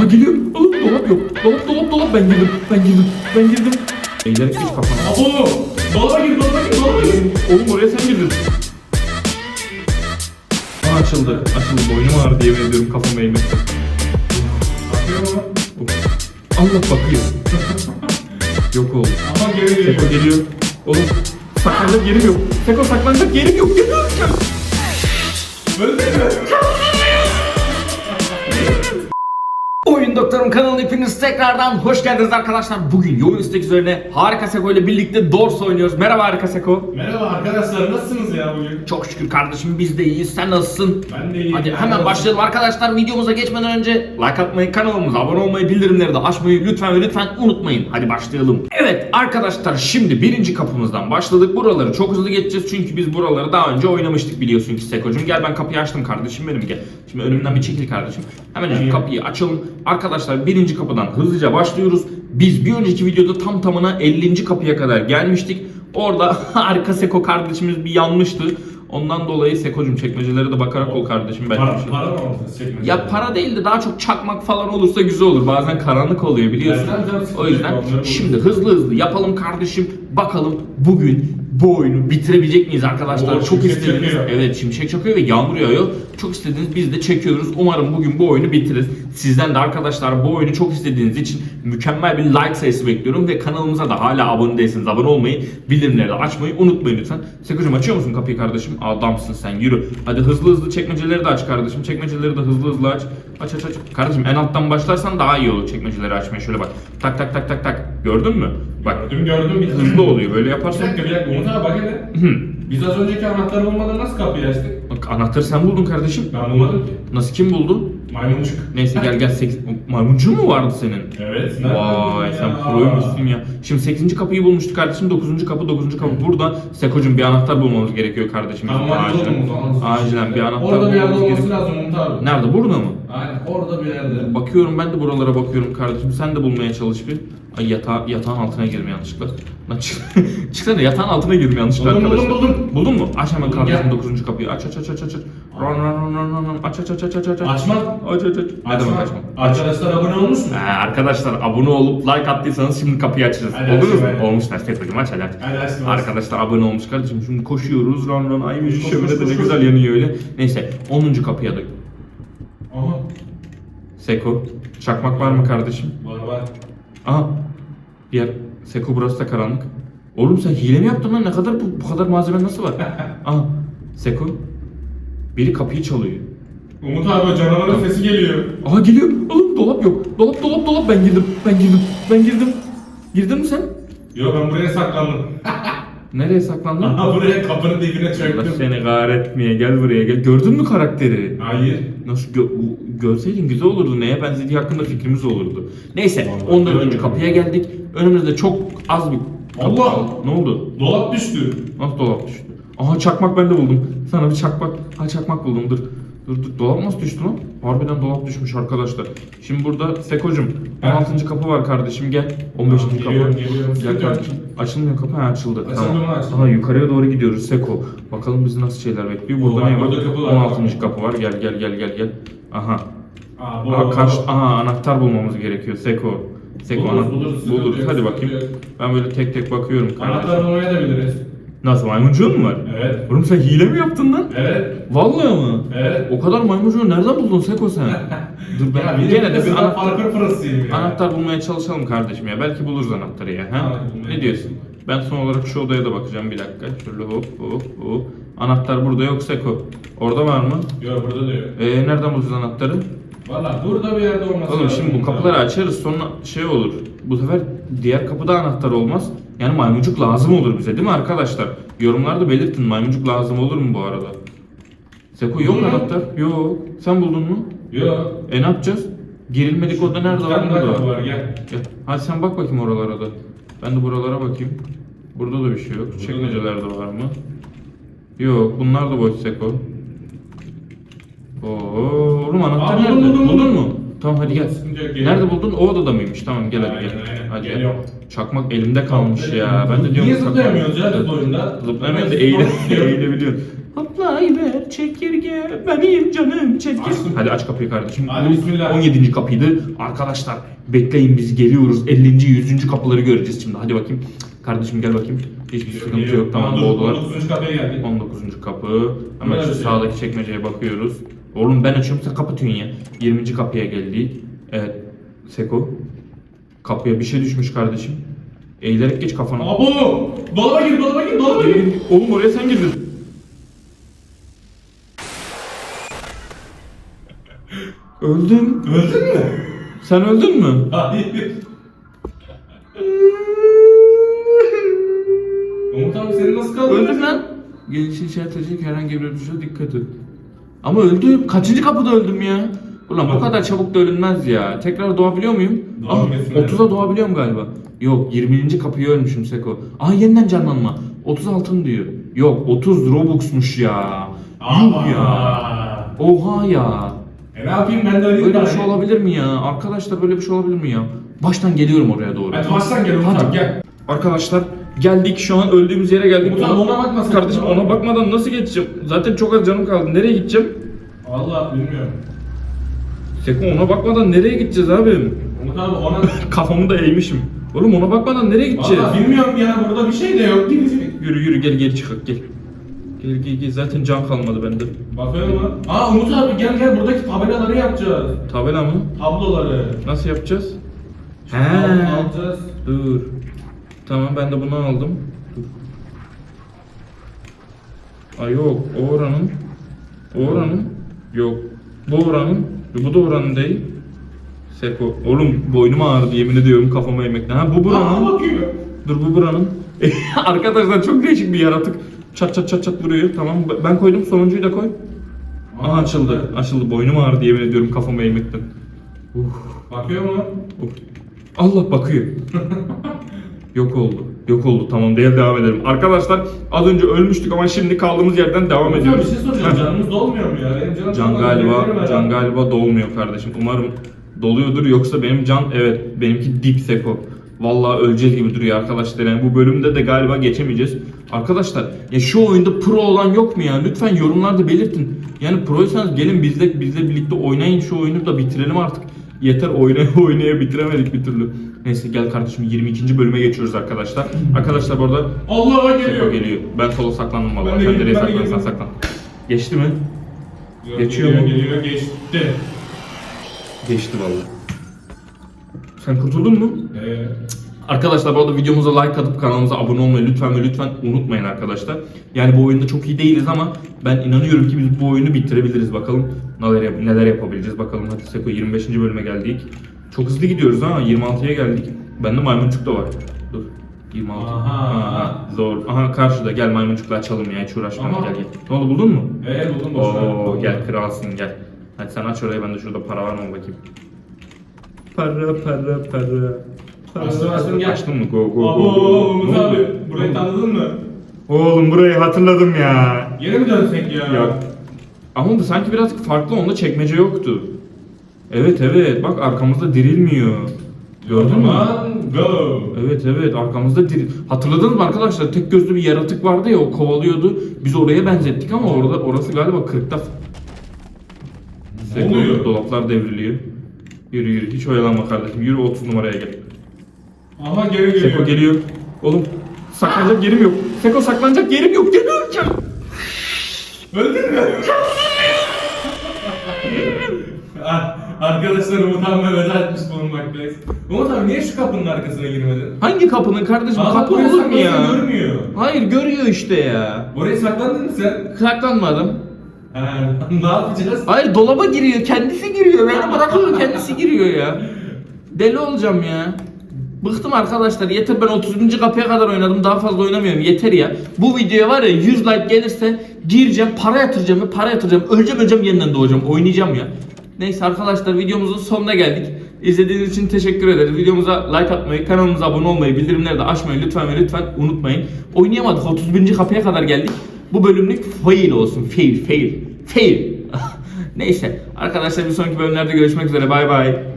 Aa geliyor. Oğlum dolap yok. Dolap dolap dolap ben girdim. Ben girdim. Ben girdim. Eğilerek geç kafana. Abo! Dolaba gir, dolaba gir, dolaba gir. Oğlum oraya sen girdin. Aa açıldı. Açıldı. Boynum ağrıdı yemin ediyorum kafama eğmekten. Bakıyor mu? Allah bakıyor. yok oğlum. Ama geri geliyor. Seko geliyor. Oğlum saklanacak yerim yok. Seko saklanacak yerim yok. Geliyor. Öldü mü? Oyun Doktorum kanalına hepiniz tekrardan hoş geldiniz arkadaşlar. Bugün yoğun istek üzerine Harika Seko ile birlikte Dors oynuyoruz. Merhaba Harika Seko. Merhaba arkadaşlar, nasılsınız ya bugün? Çok şükür kardeşim biz de iyiyiz. Sen nasılsın? Ben de iyiyim. Hadi hemen başlayalım arkadaşlar. Videomuza geçmeden önce like atmayı, kanalımıza abone olmayı, bildirimleri de açmayı lütfen ve lütfen unutmayın. Hadi başlayalım. Evet arkadaşlar şimdi birinci kapımızdan başladık. Buraları çok hızlı geçeceğiz çünkü biz buraları daha önce oynamıştık biliyorsun ki Seko'cum. Gel ben kapıyı açtım kardeşim benim gel. Şimdi önümden bir çekil kardeşim. Hemen kapıyı açalım. Arkadaşlar birinci kapıdan hızlıca başlıyoruz. Biz bir önceki videoda tam tamına 50. kapıya kadar gelmiştik. Orada harika Seko kardeşimiz bir yanmıştı. Ondan dolayı Seko'cum çekmecelere de bakarak ol kardeşim. Ben Para, para mı çekmece? ya para değil de daha çok çakmak falan olursa güzel olur. Bazen karanlık oluyor biliyorsun. O yüzden şimdi hızlı hızlı yapalım kardeşim. Bakalım bugün bu oyunu bitirebilecek miyiz arkadaşlar? Oo, çok istediniz. çakıyor. Evet şimşek çakıyor ve yağmur yağıyor. Çok istediniz biz de çekiyoruz. Umarım bugün bu oyunu bitiririz. Sizden de arkadaşlar bu oyunu çok istediğiniz için mükemmel bir like sayısı bekliyorum ve kanalımıza da hala abone değilseniz abone olmayı, bildirimleri de açmayı unutmayın lütfen. Sekucum açıyor musun kapıyı kardeşim? Adamsın sen yürü. Hadi hızlı hızlı çekmeceleri de aç kardeşim. Çekmeceleri de hızlı hızlı aç. Aç aç aç. Kardeşim en alttan başlarsan daha iyi olur çekmeceleri açmaya. Şöyle bak. Tak tak tak tak tak. Gördün mü? Bak Gördüm gördüm. Bir hızlı oluyor. Böyle Bir yaparsan dakika bir dakika Umut abi bak hele. Biz az önceki anahtar olmadan nasıl kapıyı açtık? Bak anahtarı sen buldun kardeşim. Ben bulmadım ki. Nasıl kim buldu? Maymuncuk. Neyse gel gel. Seks... Maymuncuğu mu vardı senin? Evet. Vay sen proymuşsun ya. Şimdi 8. kapıyı bulmuştuk kardeşim. 9. kapı 9. kapı burada. Seko'cum bir anahtar bulmamız gerekiyor kardeşim. Tamam hadi oğlum o zaman. Acilen bir anahtar Orada bir yerde bulmamız olması gerekiyor. lazım Umut abi. Nerede? Burada mı? Aynen orada bir yerde. Bakıyorum ben de buralara bakıyorum kardeşim. Sen de bulmaya çalış bir. Ay yatağa, yatağın altına girdim yanlışlıkla. Lan çık, çıksana yatağın altına girdim yanlışlıkla Buldum, arkadaşlar. buldum, buldum. Buldun mu? Aç hemen kardeşim gel. 9. kapıyı. Aç aç aç aç aç. ran ran ran ran ran. Aç aç aç aç aç aç. Açma. Aç aç aç. Demek açma? Aç. Arkadaşlar abone olmuş mu? Ee, arkadaşlar abone olup like attıysanız şimdi kapıyı açacağız. Hadi Olur mu? hadi. Olmuşlar. Tepecim aç hadi aç. Hadi açtım. Arkadaşlar abone olmuş kardeşim. Şimdi koşuyoruz. Ran ran. Ay şömine koş, de ne güzel yanıyor öyle. Neyse 10. kapıya da. Aha. Seko. Çakmak var mı kardeşim? Var var. Aha. Diğer Seko burası da karanlık. Oğlum sen hile mi yaptın lan? Ne kadar bu, bu kadar malzeme nasıl var? Aha. Seko. Biri kapıyı çalıyor. Umut abi o canavarın sesi geliyor. Aha geliyor. Oğlum dolap yok. Dolap dolap dolap ben girdim. Ben girdim. Ben girdim. Girdin mi sen? Yo ben buraya saklandım. Nereye saklandın? Aha buraya kapının dibine Allah çöktüm. seni kahretmeye gel buraya gel. Gördün mü karakteri? Hayır. Nasıl gö- görseydin güzel olurdu. Neye benzediği hakkında fikrimiz olurdu. Neyse Vallahi 14. öyle. kapıya geldik. Önümüzde çok az bir kapı Allah! kaldı. Ne oldu? Dolap düştü. Nasıl dolap düştü? Aha çakmak ben de buldum. Sana bir çakmak. Ha çakmak buldum dur. Dur dur dolap nasıl düştü lan? Harbiden dolap düşmüş arkadaşlar. Şimdi burada Seko'cum 16. kapı var kardeşim gel. 15. Tamam, kapı. geliyorum, geliyorum. Gel kardeşim. Açılmıyor kapı ha açıldı. Açıldı mı, açıldı. Aha yukarıya doğru gidiyoruz Seko. Bakalım bizi nasıl şeyler bekliyor. Burada ne var? burada kapı var. 16. kapı var. Gel gel gel gel gel. Aha. Aa, bu, kaç, bu. aha anahtar bulmamız gerekiyor Seko. Seko Buluruz, buluruz, buluruz. Hadi bakayım. Ben böyle tek tek bakıyorum kardeşim. Anahtar bulmaya da biliriz. Nasıl maymuncuğun mu var? Evet. Oğlum sen hile mi yaptın lan? Evet. Vallahi mı? Evet. O kadar maymuncuğu nereden buldun Seko sen? Dur ben Ya gene de bir anahtar... anahtar, parkur pırasıyım ya. anahtar bulmaya çalışalım kardeşim ya. Belki buluruz anahtarı ya. Ha? Anahtar Ne diyorsun? Ben son olarak şu odaya da bakacağım bir dakika. Şöyle hop hop hop. Anahtar burada yok Seko. Orada var mı? Yok burada da yok. Ee, nereden bulacağız anahtarı? Valla burada bir yerde olması Oğlum lazım. şimdi bu kapıları açarız sonra şey olur. Bu sefer diğer kapıda anahtar olmaz. Yani maymuncuk lazım olur bize değil mi arkadaşlar? Yorumlarda belirtin maymuncuk lazım olur mu bu arada? Seko yok mu? anahtar. Yok. Sen buldun mu? Yok. E ne yapacağız? Girilmedik oda nerede var kapı burada? var gel. Gel. Hadi sen bak bakayım oralara da. Ben de buralara bakayım. Burada da bir şey yok. Çekmecelerde var mı? Yok. Bunlar da boş Seko. Oo, oğlum anahtar Aa, buldum, nerede? buldum, Buldun buldum. mu? Tamam hadi gel. Sıkıntı yok, geliyorum. Nerede buldun? O odada mıymış? Tamam gel hadi gel. aynen. Hadi gel. Geliyorum. Çakmak elimde kalmış ya. Ben de diyorum Niye çakmak- zıplayamıyoruz ya bu oyunda? Zıplayamıyoruz da eğile, eğilebiliyorsun. Hoplayıver çekirge benim canım çekirge. Açtım. Hadi aç kapıyı kardeşim. Hadi Bu bismillah. 17. kapıydı. Arkadaşlar bekleyin biz geliyoruz. 50. 100. kapıları göreceğiz şimdi. Hadi bakayım. Kardeşim gel bakayım. Hiçbir sıkıntı yok. Tamam boğdular. 19. kapıya geldik. 19. kapı. Hemen şu sağdaki çekmeceye bakıyoruz. Oğlum ben açıyorum sen kapatıyorsun ya. 20. kapıya geldik. Evet. Seko. Kapıya bir şey düşmüş kardeşim. Eğilerek geç kafana. Abo! Dolaba gir, dolaba gir, dolaba gir. Oğlum oraya sen girdin. Öldüm. Öldün mü? Sen öldün mü? Hayır. Umut abi seni nasıl kaldırdın? Öldüm lan. Gelişin atacak herhangi bir şey dikkat et. Ama öldüm. Kaçıncı kapıda öldüm ya? Ulan bu kadar çabuk da ölünmez ya. Tekrar doğabiliyor muyum? Ah, Doğabiliyorsun, 30'a doğabiliyorum galiba. Yok 20. kapıyı ölmüşüm Seko. Aa yeniden canlanma. 30 altın diyor. Yok 30 Robux'muş ya. Yuh ya. Oha ya. E ne yapayım ben de öyleyim Böyle bir bari. şey olabilir mi ya? Arkadaşlar böyle bir şey olabilir mi ya? Baştan geliyorum oraya doğru. Hadi baştan gel Umut Hadi. gel. Arkadaşlar geldik şu an öldüğümüz yere geldik. Abi ona bakma sakın. Kardeşim ona bakmadan nasıl geçeceğim? Zaten çok az canım kaldı. Nereye gideceğim? Allah bilmiyorum. Seko ona bakmadan nereye gideceğiz abi? Umut abi ona... Kafamı da eğmişim. Oğlum ona bakmadan nereye gideceğiz? Valla bilmiyorum ya burada bir şey de yok. Gidecek. Yürü yürü gel geri çıkak gel. Gel gel gel zaten can kalmadı bende. Bakıyor mu? Aa Umut abi gel gel buradaki tabelaları yapacağız. Tabela mı? Tabloları. Nasıl yapacağız? He. Al- Alacağız. Dur. Tamam ben de bunu aldım. Dur. Ay yok o oranın. O oranın. Yok. Bu oranın. Bu da oranın değil. Seko. Oğlum boynum ağrıdı yemin ediyorum kafama yemekten. Ha bu Aa buranın. bakıyor. Dur bu buranın. Arkadaşlar çok değişik bir yaratık. Çat çat çat çat vuruyor. Tamam ben koydum sonuncuyu da koy. Aha açıldı. Açıldı. Boynum ağrıdı yemin ediyorum kafama eğmekten. Bakıyor mu? Of. Allah bakıyor. Yok oldu. Yok oldu. Tamam değil devam edelim. Arkadaşlar az önce ölmüştük ama şimdi kaldığımız yerden devam abi ediyoruz. bir şey soracağım. Canımız dolmuyor mu ya? Benim canım Can galiba can herhalde. galiba dolmuyor kardeşim. Umarım doluyordur yoksa benim can evet benimki dip seko. Vallahi öleceğiz gibi duruyor arkadaşlar. Yani bu bölümde de galiba geçemeyeceğiz. Arkadaşlar ya şu oyunda pro olan yok mu ya? Lütfen yorumlarda belirtin. Yani proysanız gelin bizle bizle birlikte oynayın şu oyunu da bitirelim artık. Yeter oynaya oynaya bitiremedik bir türlü. Neyse gel kardeşim 22. bölüme geçiyoruz arkadaşlar. Arkadaşlar bu arada Allah geliyor. geliyor. Ben sola saklandım de Sen nereye saklanırsan geldim. saklan. Geçti mi? Geliyor, Geçiyor mu? Geliyor geçti. Geçti vallahi. Sen kurtuldun mu? Ee, Arkadaşlar bu arada videomuza like atıp kanalımıza abone olmayı lütfen ve lütfen unutmayın arkadaşlar. Yani bu oyunda çok iyi değiliz ama ben inanıyorum ki biz bu oyunu bitirebiliriz bakalım. Neler, yap- neler yapabileceğiz bakalım. Hadi Seko 25. bölüme geldik. Çok hızlı gidiyoruz ha 26'ya geldik. Bende maymuncuk da var. Dur. 26. Aha. Aha, zor. Aha karşıda gel maymuncukla açalım ya hiç uğraşma gel gel. Ne oldu buldun mu? evet buldum boşver. Oo gel kralsın gel. Hadi sen aç orayı ben de şurada para var mı bakayım. Para para para. Açtım, açtım, gel. Açtın mı? Go go go. Abo. Umut abi burayı tanıdın mı? Oğlum burayı hatırladım ya. Geri mi dönsek ya? Ya. Ama bu sanki birazcık farklı onda çekmece yoktu. Evet evet bak arkamızda dirilmiyor. Gördün mü? Aman go. Evet evet arkamızda diril. Hatırladınız mı arkadaşlar? Tek gözlü bir yaratık vardı ya o kovalıyordu. Biz oraya benzettik ama orada orası galiba 40'ta. Ne oluyor? Dolaplar devriliyor. Yürü yürü hiç oyalanma kardeşim. Yürü 30 numaraya gel. Aha geri geliyor. Seko geliyor. Oğlum saklanacak yerim yok. Seko saklanacak yerim yok. Gel öleceğim. Öldün mü? Ah, Arkadaşlar Umut abi veda etmiş bulunmaktayız. Umut abi niye şu kapının arkasına girmedin? Hangi kapının kardeşim? Aa, Kapı oraya olur mu ya? saklansa Görmüyor. Hayır görüyor işte ya. Oraya saklandın mı sen? Saklanmadım. Ha, ne yapacağız? Hayır dolaba giriyor. Kendisi giriyor. Beni bırakıyor kendisi giriyor ya. Deli olacağım ya. Bıktım arkadaşlar. Yeter ben 30. kapıya kadar oynadım. Daha fazla oynamıyorum. Yeter ya. Bu videoya var ya 100 like gelirse gireceğim, para yatıracağım ve para yatıracağım. Öleceğim öleceğim yeniden doğacağım. Oynayacağım ya. Neyse arkadaşlar videomuzun sonuna geldik. İzlediğiniz için teşekkür ederiz. Videomuza like atmayı, kanalımıza abone olmayı, bildirimleri de açmayı lütfen ve lütfen unutmayın. Oynayamadık. 31. kapıya kadar geldik. Bu bölümlük fail olsun. Fail, fail, fail. Neyse arkadaşlar bir sonraki bölümlerde görüşmek üzere. Bay bay.